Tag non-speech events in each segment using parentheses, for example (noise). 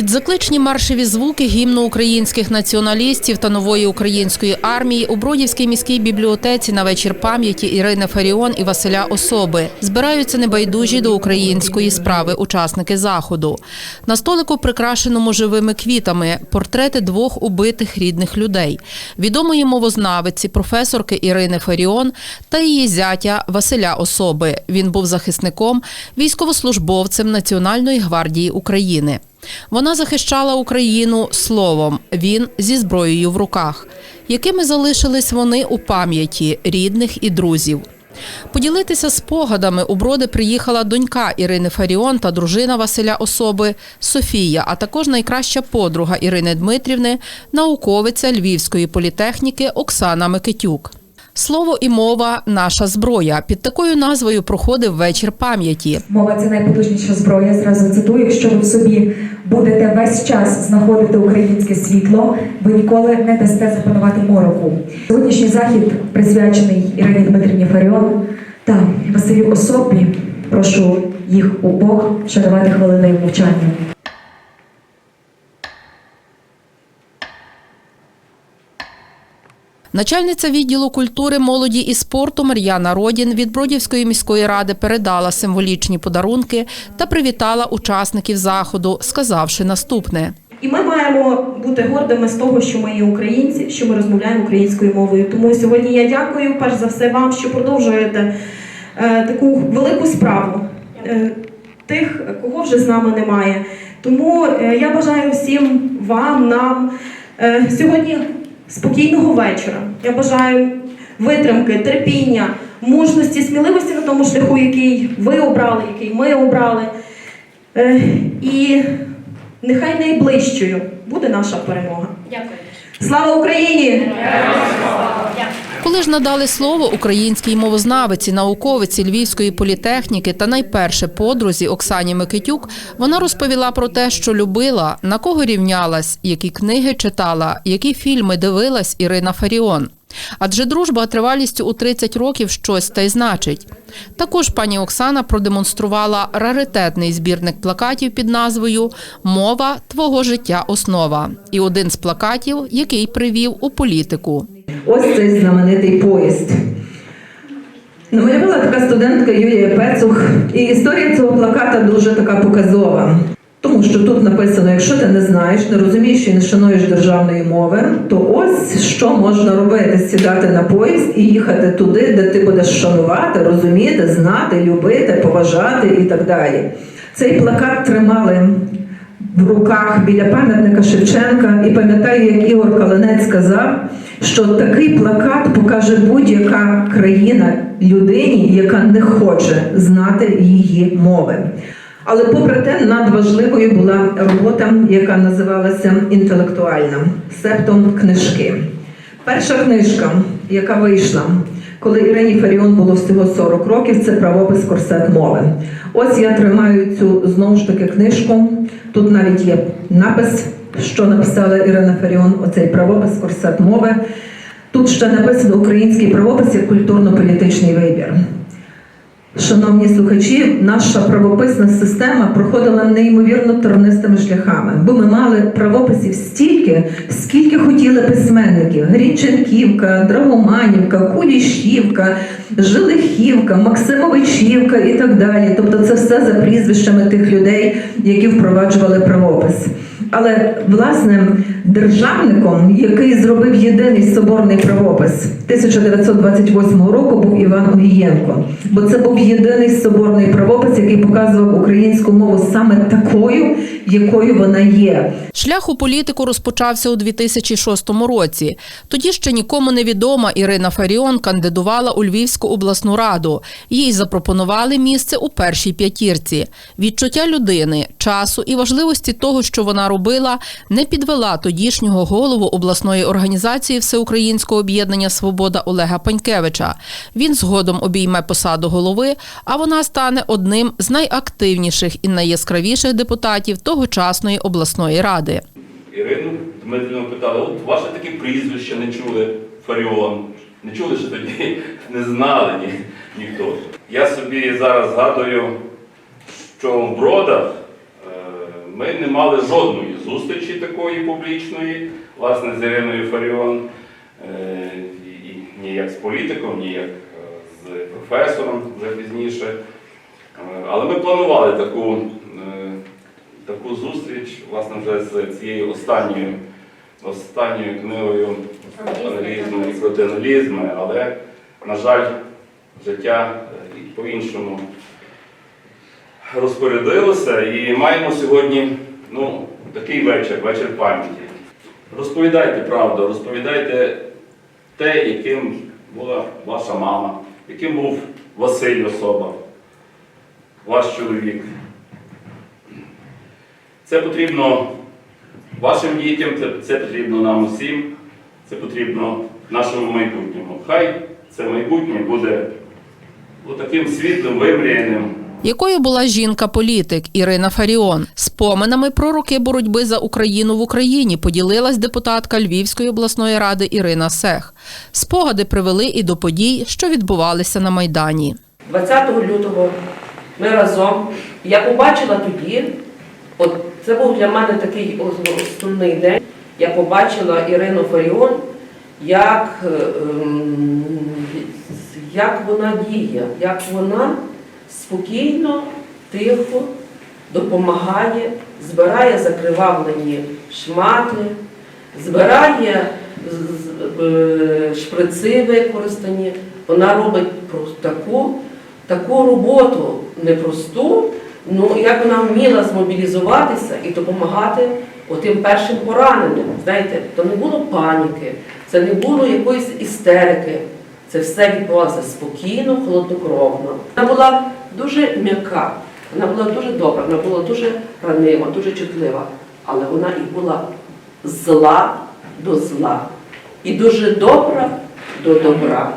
Під закличні маршеві звуки гімну українських націоналістів та нової української армії у Бродівській міській бібліотеці на вечір пам'яті Ірини Фаріон і Василя Особи збираються небайдужі до української справи учасники заходу. На столику, прикрашеному живими квітами, портрети двох убитих рідних людей, відомої мовознавиці, професорки Ірини Фаріон та її зятя Василя Особи. Він був захисником, військовослужбовцем Національної гвардії України. Вона захищала Україну словом, він зі зброєю в руках, якими залишились вони у пам'яті рідних і друзів. Поділитися спогадами у броди приїхала донька Ірини Фаріон та дружина Василя Особи Софія, а також найкраща подруга Ірини Дмитрівни, науковиця Львівської політехніки Оксана Микитюк. Слово і мова наша зброя. Під такою назвою проходив вечір пам'яті. Мова це найпотужніша зброя. Зразу цитую. Якщо ви в собі будете весь час знаходити українське світло, ви ніколи не дасте запанувати мороку. Сьогоднішній захід присвячений Ірині Дмитрівні Фаріон та Василю Особі. Прошу їх обох вшанувати хвилиною мовчання. Начальниця відділу культури, молоді і спорту Мар'яна Родін від Бродівської міської ради передала символічні подарунки та привітала учасників заходу, сказавши наступне. І ми маємо бути гордими з того, що ми є українці, що ми розмовляємо українською мовою. Тому сьогодні я дякую перш за все вам, що продовжуєте е, таку велику справу е, тих, кого вже з нами немає. Тому е, я бажаю всім вам, нам е, сьогодні спокійного вечора. Я бажаю витримки, терпіння, мужності, сміливості на тому шляху, який ви обрали, який ми обрали. Е, І нехай найближчою буде наша перемога. Дякую. Слава Україні! Коли ж надали слово українській мовознавиці, науковиці Львівської політехніки та найперше подрузі Оксані Микитюк, вона розповіла про те, що любила, на кого рівнялась, які книги читала, які фільми дивилась Ірина Фаріон. Адже дружба тривалістю у 30 років щось та й значить. Також пані Оксана продемонструвала раритетний збірник плакатів під назвою Мова твого життя основа і один з плакатів, який привів у політику. Ось цей знаменитий поїзд. Намалювала така студентка Юлія Пецух, і історія цього плаката дуже така показова. Тому що тут написано: якщо ти не знаєш, не розумієш і не шануєш державної мови, то ось що можна робити: сідати на поїзд і їхати туди, де ти будеш шанувати, розуміти, знати, любити, поважати і так далі. Цей плакат тримали в руках біля пам'ятника Шевченка, і пам'ятаю, як Ігор Калинець сказав, що такий плакат покаже будь-яка країна людині, яка не хоче знати її мови. Але попри те, надважливою була робота, яка називалася інтелектуальна, септом книжки. Перша книжка, яка вийшла, коли Ірині Фаріон було всього 40 років, це правопис корсет мови. Ось я тримаю цю знову ж таки книжку. Тут навіть є напис, що написала Ірина Фаріон, оцей правопис корсет мови. Тут ще написано український правопис як культурно-політичний вибір. Шановні слухачі, наша правописна система проходила неймовірно тернистими шляхами, бо ми мали правописів стільки, скільки хотіли письменників: Грінченківка, Драгоманівка, Кулішівка, Жилихівка, Максимовичівка і так далі. Тобто, це все за прізвищами тих людей, які впроваджували правопис. Але власне державником, який зробив єдиний соборний правопис 1928 року, був Іван Огієнко. Бо це був єдиний соборний правопис, який показував українську мову саме такою, якою вона є. Шлях у політику розпочався у 2006 році. Тоді ще нікому не відома Ірина Фаріон кандидувала у Львівську обласну раду. Їй запропонували місце у першій п'ятірці. Відчуття людини, часу і важливості того, що вона робила, не підвела тодішнього голову обласної організації Всеукраїнського об'єднання Свобода Олега Панькевича. Він згодом обійме посаду голови, а вона стане одним з найактивніших і найяскравіших депутатів тогочасної обласної ради. Ірину Дмитрівну питали, от ваше таке прізвище не чули, Фаріон. Не чули що тоді, (laughs) не знали ні, ніхто. Я собі зараз згадую, що в Бродах е, ми не мали жодної зустрічі такої публічної, власне, з Іриною Фаріон, е, і- і ні як з політиком, ні як е, з професором вже пізніше. Е, Але ми планували таку, таку зустріч, власне, вже з цією останньою, останньою книгою аналізму і протианалізми, але, на жаль, життя по-іншому розпорядилося. І маємо сьогодні ну, такий вечір, вечір пам'яті. Розповідайте правду, розповідайте те, яким була ваша мама, яким був Василь особа, ваш чоловік. Це потрібно вашим дітям, це, це потрібно нам усім, це потрібно нашому майбутньому. Хай це майбутнє буде таким світлим, вимріяним. Якою була жінка-політик Ірина Фаріон? Споминами про роки боротьби за Україну в Україні поділилась депутатка Львівської обласної ради Ірина Сех. Спогади привели і до подій, що відбувалися на Майдані. 20 лютого ми разом. Я побачила тоді, от це був для мене такий ос- основний день. Я побачила Ірину Фаріон, як, е, ем, як вона діє, як вона спокійно, тихо допомагає, збирає закривавлені шмати, збирає е, шприци використані. Вона робить таку, таку роботу непросту, ну як вона вміла змобілізуватися і допомагати отим першим пораненим. Знаєте, то не було паніки, це не було якоїсь істерики. Це все відбувалося спокійно, холоднокровно. Вона була дуже м'яка, вона була дуже добра, вона була дуже ранима, дуже чутлива, але вона і була зла до зла. І дуже добра до добра.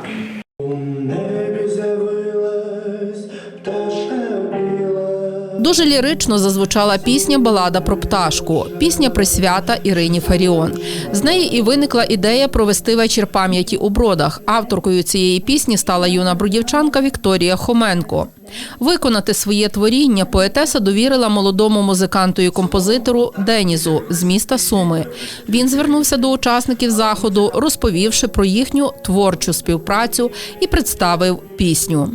Дуже лірично зазвучала пісня Балада про пташку. Пісня присвята Ірині Фаріон. З неї і виникла ідея провести вечір пам'яті у бродах. Авторкою цієї пісні стала юна брудівчанка Вікторія Хоменко. Виконати своє творіння поетеса довірила молодому музиканту і композитору Денізу з міста Суми. Він звернувся до учасників заходу, розповівши про їхню творчу співпрацю і представив пісню.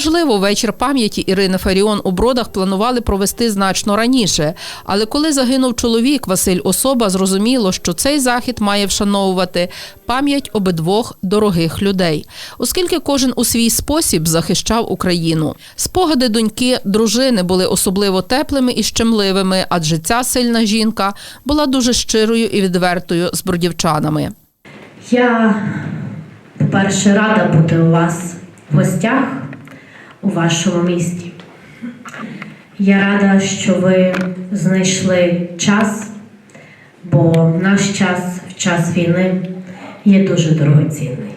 Важливо, вечір пам'яті Ірини Фаріон у бродах планували провести значно раніше. Але коли загинув чоловік Василь Особа, зрозуміло, що цей захід має вшановувати пам'ять обидвох дорогих людей, оскільки кожен у свій спосіб захищав Україну. Спогади доньки, дружини були особливо теплими і щемливими, адже ця сильна жінка була дуже щирою і відвертою з бродівчанами. Я, по-перше, рада бути у вас в гостях у вашому місті. Я рада, що ви знайшли час, бо наш час в час війни є дуже дорогоцінний.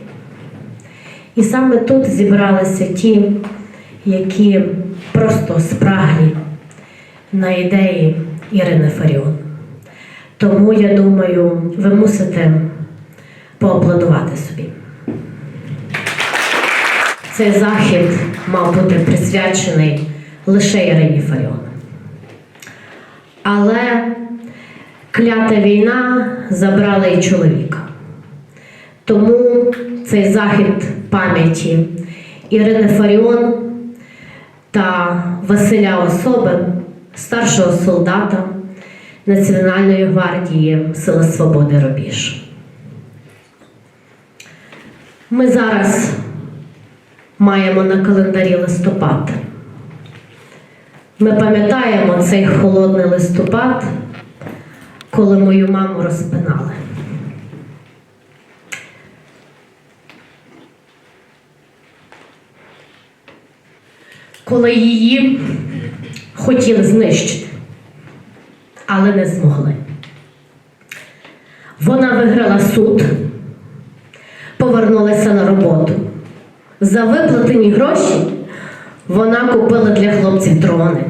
І саме тут зібралися ті, які просто спраглі на ідеї Ірини Фаріон. Тому я думаю, ви мусите поаплодувати собі. Цей захід мав бути присвячений лише Ірині Фаріон. Але клята війна забрала і чоловіка. Тому цей захід пам'яті Ірини Фаріон та Василя Особи, старшого солдата Національної гвардії Сили Свободи Рубіж. Ми зараз маємо на календарі листопад. Ми пам'ятаємо цей холодний листопад, коли мою маму розпинали. Коли її хотіли знищити, але не змогли. Вона виграла суд повернулася на роботу. За виплатені гроші вона купила для хлопців дрони.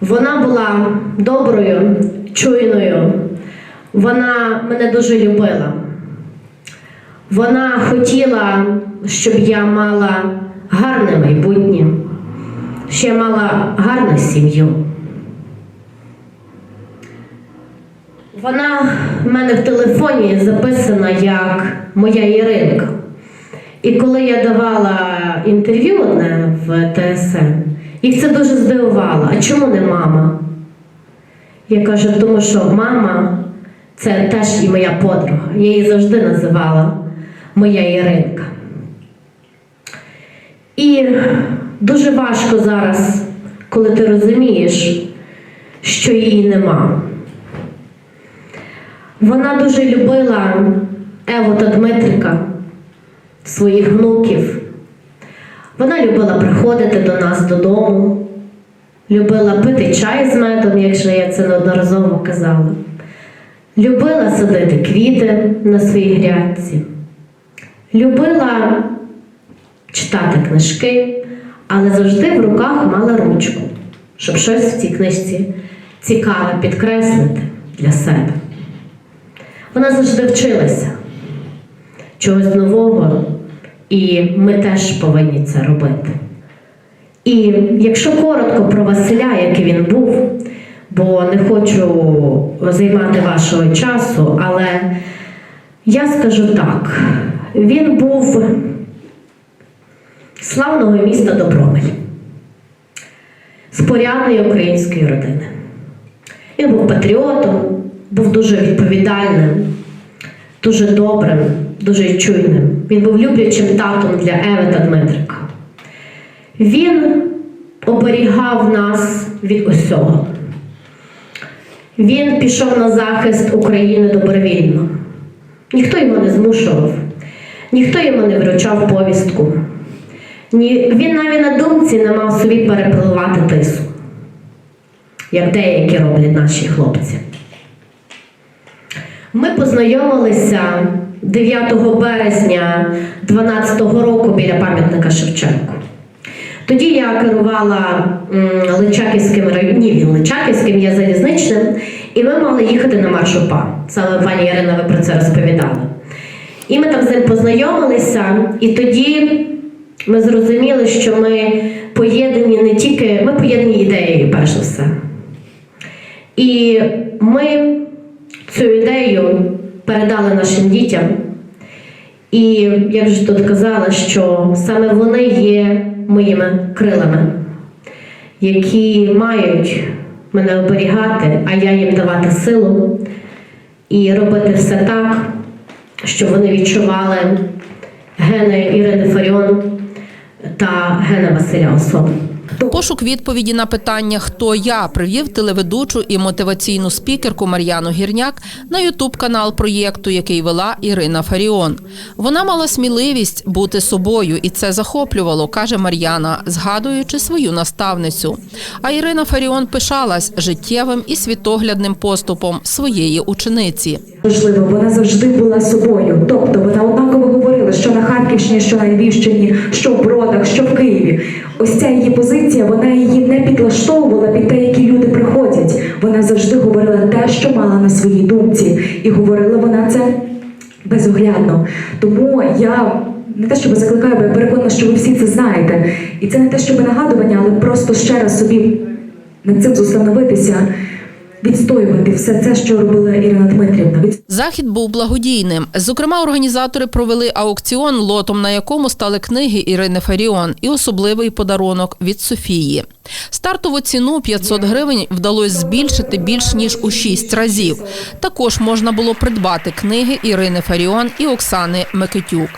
Вона була доброю, чуйною. Вона мене дуже любила. Вона хотіла, щоб я мала гарне майбутнє, щоб я мала гарну сім'ю. Вона в мене в телефоні записана як моя Іринка. І коли я давала інтерв'ю одне в ТСН, їх це дуже здивувало. А чому не мама? Я кажу, тому що мама це теж і моя подруга. Я її завжди називала моя Іринка. І дуже важко зараз, коли ти розумієш, що її нема. Вона дуже любила Еву та Дмитрика, своїх внуків. Вона любила приходити до нас додому, любила пити чай з медом, якщо я це неодноразово казала. Любила садити квіти на своїй грядці. Любила читати книжки, але завжди в руках мала ручку, щоб щось в цій книжці цікаве підкреслити для себе. Вона завжди вчилася чогось нового, і ми теж повинні це робити. І якщо коротко про Василя, який він був, бо не хочу займати вашого часу, але я скажу так: він був славного міста Добромель, з порядної української родини. Він був патріотом, був дуже відповідальним, дуже добрим, дуже чуйним. Він був люблячим татом для Еви та Дмитрика. Він оберігав нас від усього. Він пішов на захист України добровільно. Ніхто його не змушував, ніхто йому не вручав повістку. Ні, він навіть на думці не мав собі перепливати тису, як деякі роблять наші хлопці. Ми познайомилися 9 березня 2012 року біля пам'ятника Шевченку. Тоді я керувала Личаківським районом, Личаківським, я залізничним, і ми мали їхати на марш УПА. Саме пані Ірина, ви про це розповідали. І ми там з ним познайомилися, і тоді ми зрозуміли, що ми поєднані не тільки, ми поєднані ідеєю, перш за все. І ми цю ідею передали нашим дітям. І я вже тут казала, що саме вони є моїми крилами, які мають мене оберігати, а я їм давати силу і робити все так, щоб вони відчували гени Ірини Фаріон та гена Василя Особи. Пошук відповіді на питання Хто я привів телеведучу і мотиваційну спікерку Мар'яну Гірняк на Ютуб канал проєкту, який вела Ірина Фаріон. Вона мала сміливість бути собою, і це захоплювало, каже Мар'яна, згадуючи свою наставницю. А Ірина Фаріон пишалась життєвим і світоглядним поступом своєї учениці. Важливо, вона завжди була собою. Тобто вона однаково що на Харківщині, що на Львівщині, що в Бродах, що в Києві. Ось ця її позиція, вона її не підлаштовувала під те, які люди приходять. Вона завжди говорила те, що мала на своїй думці, і говорила вона це безоглядно. Тому я не те, щоб закликаю, бо я переконана, що ви всі це знаєте. І це не те, щоб нагадування, але просто ще раз собі над цим зустановитися, відстоювати все це, що робила Ірина Дмитрівна. Захід був благодійним. Зокрема, організатори провели аукціон, лотом на якому стали книги Ірини Фаріон і особливий подарунок від Софії. Стартову ціну 500 гривень вдалося збільшити більш ніж у 6 разів. Також можна було придбати книги Ірини Фаріон і Оксани Микитюк.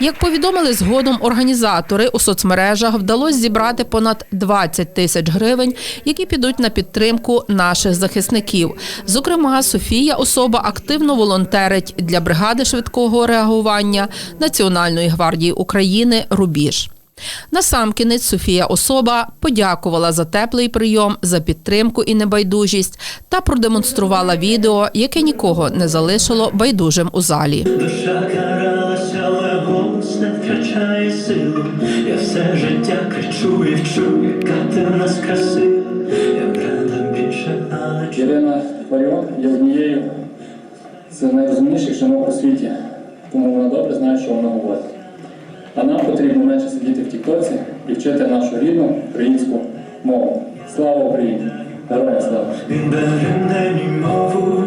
Як повідомили згодом організатори, у соцмережах вдалося зібрати понад 20 тисяч гривень, які підуть на підтримку наших захисників. Зокрема, Софія особа активно волонтерить для бригади швидкого реагування Національної гвардії України Рубіж. Насамкінець Софія особа подякувала за теплий прийом, за підтримку і небайдужість та продемонструвала відео, яке нікого не залишило байдужим у залі. Не втрачає силу. Я все життя кричу і вчу, яка ти в нас красива. Я брат Фаріон є однією з найрозумніших жінок у світі, тому вона добре знає, що вона говорить. А нам потрібно менше сидіти в тіктоці і вчити нашу рідну українську мову. Слава Україні! Героям слава! Він бере мову